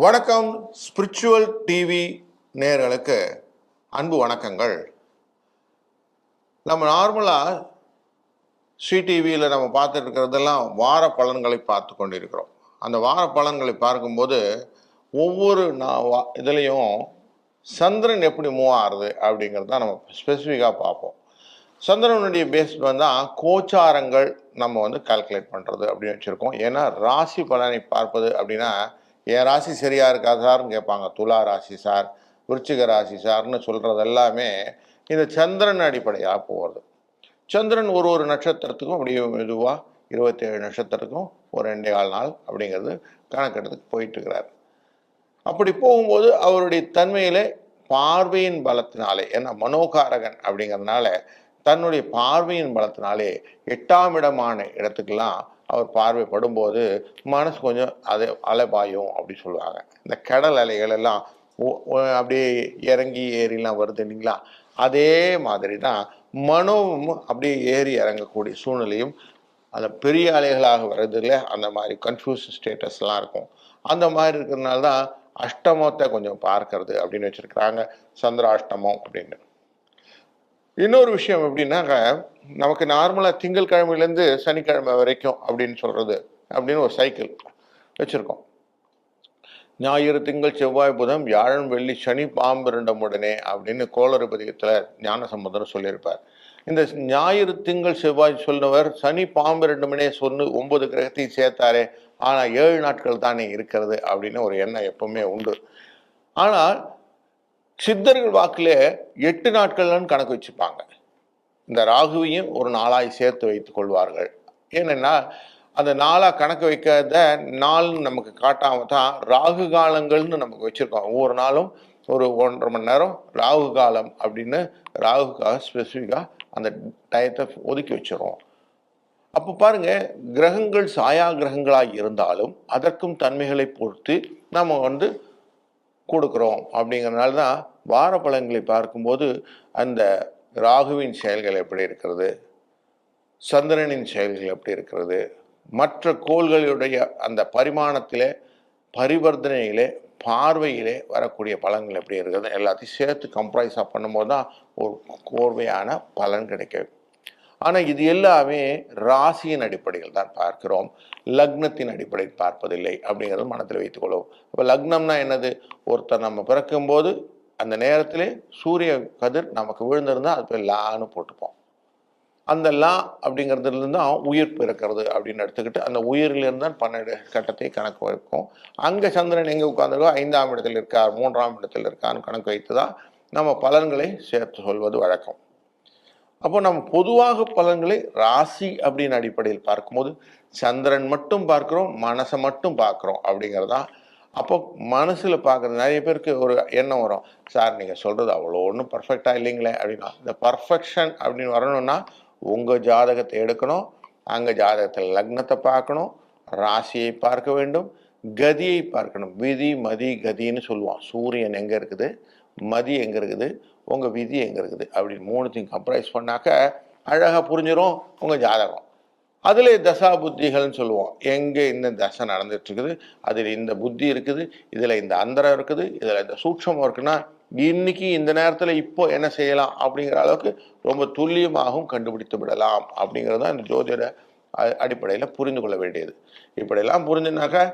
வணக்கம் spiritual TV நேர்களுக்கு அன்பு வணக்கங்கள். நம்ம நார்மலாக சிடிவியில் டிவியில் நம்ம பார்த்துட்டு இருக்கிறதெல்லாம் வார பலன்களை பார்த்து கொண்டிருக்கிறோம். அந்த வார பலன்களை பார்க்கும்போது ஒவ்வொரு நா- வா- இதுலேயும் சந்திரன் எப்படி மூவ் ஆகுது அப்படிங்கிறது தான் நம்ம ஸ்பெசிஃபிக்காக பார்ப்போம். சந்திரனுடைய பேஸ் தான் கோச்சாரங்கள் நம்ம வந்து கால்குலேட் பண்ணுறது அப்படின்னு வச்சுருக்கோம். ஏன்னா ராசி பலனை பார்ப்பது அப்படின்னா என் ராசி சரியா இருக்கா சார்னு கேட்பாங்க. துலா ராசி சார் விருச்சிக ராசி சார்னு சொல்கிறது எல்லாமே இந்த சந்திரன் அடிப்படையாக போகிறது சந்திரன் ஒரு ஒரு நட்சத்திரத்துக்கும் அப்படியே மெதுவாக இருபத்தேழு நட்சத்திரத்துக்கும் ஒரு ரெண்டே கால் நாள் அப்படிங்கிறது கணக்கெடுத்துக்கு போயிட்டுருக்கிறார். அப்படி போகும்போது அவருடைய தன்மையிலே பார்வையின் பலத்தினாலே ஏன்னா மனோகாரகன் அப்படிங்கிறதுனால தன்னுடைய பார்வையின் பலத்தினாலே எட்டாம் இடமான இடத்துக்கெல்லாம் அவர் பார்வைப்படும்போது மனசு கொஞ்சம் அது அலைபாயும் அப்படின்னு சொல்லுவாங்க. இந்த கடல் அலைகள் எல்லாம் அப்படியே இறங்கி ஏறிலாம் வருது இல்லைங்களா? அதே மாதிரி தான் மனோவும் அப்படியே ஏறி இறங்கக்கூடிய சூழ்நிலையும் அந்த பெரிய அலைகளாக வர்றதுல அந்த மாதிரி கன்ஃபியூஸ் ஸ்டேட்டஸ்லாம் இருக்கும். அந்த மாதிரி இருக்கிறதுனால தான் அஷ்டமத்தை கொஞ்சம் பார்க்கறது அப்படின்னு வச்சுருக்கிறாங்க. சந்திராஷ்டமம் அப்படின்னு. இன்னொரு விஷயம் எப்படின்னாக்க நமக்கு நார்மலாக திங்கள் கிழமையிலேருந்து சனிக்கிழமை வரைக்கும் அப்படின்னு சொல்கிறது அப்படின்னு ஒரு சைக்கிள் வச்சுருக்கோம். ஞாயிறு திங்கள் செவ்வாய் புதன் வியாழன் வெள்ளி சனி பாம்பு ரெண்டமுடனே அப்படின்னு கோளறு பதிகத்தில் ஞானசம்பந்தர் சொல்லியிருப்பார். இந்த ஞாயிறு திங்கள் செவ்வாய் சொன்னவர் சனி பாம்பு ரெண்டு சொன்னு ஒன்பது கிரகத்தையும் சேர்த்தாரே ஆனால் ஏழு நாட்கள் தானே இருக்கிறது அப்படின்னு ஒரு எண்ணம் எப்பவுமே உண்டு. ஆனால் சித்தர்கள் வாக்கில் எட்டு நாட்கள்னு கணக்கு வச்சுப்பாங்க. இந்த ராகுவையும் ஒரு நாளாய் சேர்த்து வைத்துக் கொள்வார்கள். ஏனென்னா அந்த நாளாக கணக்கு வைக்காத நாள்னு நமக்கு காட்டாம தான் ராகு காலங்கள்னு நமக்கு வச்சுருக்கோம். ஒவ்வொரு நாளும் ஒரு ஒன்றரை மணி நேரம் ராகு காலம் அப்படின்னு ராகுக்காக ஸ்பெசிஃபிக்காக அந்த டயத்தை ஒதுக்கி வச்சிரும் அப்போ பாருங்கள் கிரகங்கள் சாயா கிரகங்களாக இருந்தாலும் அதற்கும் தன்மைகளை பொறுத்து நம்ம வந்து கொடுக்குறோம் அப்படிங்கிறனால தான் வார பலன்களை பார்க்கும்போது அந்த ராகுவின் செயல்கள் எப்படி இருக்கிறது சந்திரனின் செயல்கள் எப்படி இருக்கிறது மற்ற கோள்களுடைய அந்த பரிமாணத்திலே பரிவர்த்தனையிலே பார்வையிலே வரக்கூடிய பலன்கள் எப்படி இருக்கிறது எல்லாத்தையும் சேர்த்து கம்ப்ரைஸாக பண்ணும்போது தான் ஒரு கோர்வையான பலன் கிடைக்கும் ஆனால் இது எல்லாமே ராசியின் அடிப்படையில் தான் பார்க்கிறோம். லக்னத்தின் அடிப்படையில் பார்ப்பதில்லை அப்படிங்கிறது மனத்தில் வைத்துக்கொள்வோம். அப்போ லக்னம்னா என்னது? ஒருத்தர் நம்ம பிறக்கும்போது அந்த நேரத்திலே சூரிய கதிர் நமக்கு விழுந்திருந்தால் அது பேர் லான்னு போட்டுப்போம். அந்த லா அப்படிங்கிறதுலேருந்து தான் உயிர் பிறக்கிறது அப்படின்னு எடுத்துக்கிட்டு அந்த உயிரிலிருந்து தான் பன்னெண்டு கட்டத்தை கணக்கு வைக்கும் அங்கே சந்திரன் எங்கே உட்காந்துருக்கோ ஐந்தாம் இடத்தில் இருக்கார் மூன்றாம் இடத்தில் இருக்கான்னு கணக்கு வைத்து தான் நம்ம பலன்களை சேர்த்து சொல்வது வழக்கம். அப்போ நம்ம பொதுவாக பலன்களை ராசி அப்படின்னு அடிப்படையில் பார்க்கும்போது சந்திரன் மட்டும் பார்க்குறோம் மனசை மட்டும் பார்க்குறோம் அப்படிங்கிறதா? அப்போ மனசில் பார்க்குறது நிறைய பேருக்கு ஒரு எண்ணம் வரும். சார் நீங்கள் சொல்கிறது அவ்வளோ ஒன்றும் பர்ஃபெக்டாக இல்லைங்களே அப்படின்னா இந்த பர்ஃபெக்ஷன் அப்படின்னு வரணும்னா உங்கள் ஜாதகத்தை எடுக்கணும் அங்கே ஜாதகத்தில் லக்னத்தை பார்க்கணும் ராசியை பார்க்க வேண்டும் கதியை பார்க்கணும். விதி மதி கதின்னு சொல்லுவான். சூரியன் எங்கே இருக்குது? மதி எங்கே இருக்குது? உங்கள் விதி எங்கே இருக்குது? அப்படின்னு மூணுத்தையும் கம்ப்ரைஸ் பண்ணாக்க அழகாக புரிஞ்சிடும் உங்கள் ஜாதகம். அதில் தசா புத்திகள்னு சொல்லுவோம். எங்கே இந்த தசை நடந்துட்டு இருக்குது அதில் இந்த புத்தி இருக்குது இதில் இந்த அந்தரம் இருக்குது இதில் இந்த சூட்சமம் இருக்குன்னா இன்னைக்கு இந்த நேரத்தில் இப்போ என்ன செய்யலாம் அப்படிங்கிற அளவுக்கு ரொம்ப துல்லியமாகவும் கண்டுபிடித்து விடலாம் அப்படிங்கிறது தான் இந்த ஜோதிட அடிப்படையில் புரிந்து கொள்ள வேண்டியது. இப்படியெல்லாம் புரிஞ்சுனாக்கா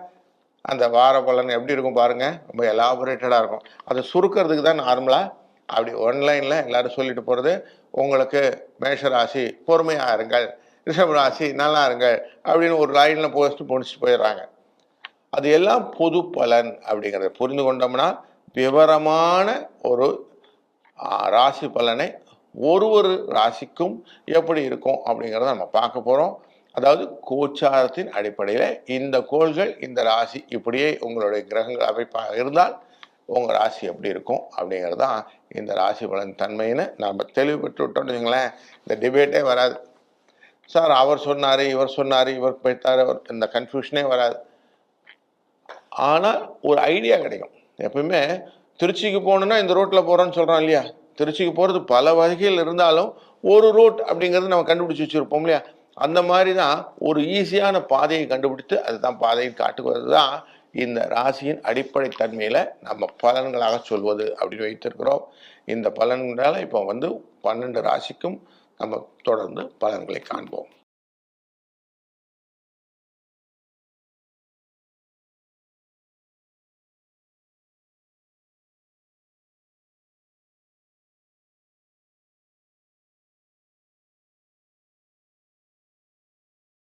அந்த வார பலன் எப்படி இருக்கும் பாருங்கள் ரொம்ப எலாபரேட்டடாக இருக்கும். அதை சுருக்கிறதுக்கு தான் நார்மலாக அப்படி ஒன்லைனில் எல்லோரும் சொல்லிட்டு போகிறது உங்களுக்கு மேஷ ராசி பொறுமையாக இருங்கள் ரிஷப ராசி நல்லா இருங்கள் அப்படின்னு ஒரு லைனில் போஸ்ட்டு முடிச்சுட்டு போயிடுறாங்க. அது எல்லாம் பொது பலன் அப்படிங்கிறத புரிந்து கொண்டோம்னா விவரமான ஒரு ராசி பலனை ஒரு ஒரு ராசிக்கும் எப்படி இருக்கும் அப்படிங்கிறத நம்ம பார்க்க போகிறோம் அதாவது கோச்சாரத்தின் அடிப்படையில் இந்த கோள்கள் இந்த ராசி இப்படியே உங்களுடைய கிரகங்கள் அமைப்பாக இருந்தால் உங்கள் ராசி எப்படி இருக்கும் அப்படிங்கிறது தான் இந்த ராசி பலன் தன்மைன்னு நம்ம தெளிவு பெற்று விட்டோம்னு வச்சுங்களேன் இந்த டிபேட்டே வராது. சார் அவர் சொன்னார் இவர் சொன்னார் இவர் போயிட்டார் அவர் இந்த கன்ஃபியூஷனே வராது. ஆனால் ஒரு ஐடியா கிடைக்கும். எப்பயுமே திருச்சிக்கு போகணுன்னா இந்த ரோட்டில் போகிறோன்னு சொல்கிறோம் இல்லையா? திருச்சிக்கு போகிறது பல வகைகள் இருந்தாலும் ஒரு ரோட் அப்படிங்கிறது நம்ம கண்டுபிடிச்சி வச்சுருப்போம் இல்லையா? அந்த மாதிரி தான் ஒரு ஈஸியான பாதையை கண்டுபிடித்து அதுதான் பாதையை காட்டுவது தான் இந்த ராசியின் அடிப்படை தன்மையில் நம்ம பலன்களாக சொல்வது அப்படின்னு வைத்திருக்கிறோம். இந்த பலன்களால் இப்போ வந்து பன்னெண்டு ராசிக்கும் நம்ம தொடர்ந்து பலன்களை காண்போம்.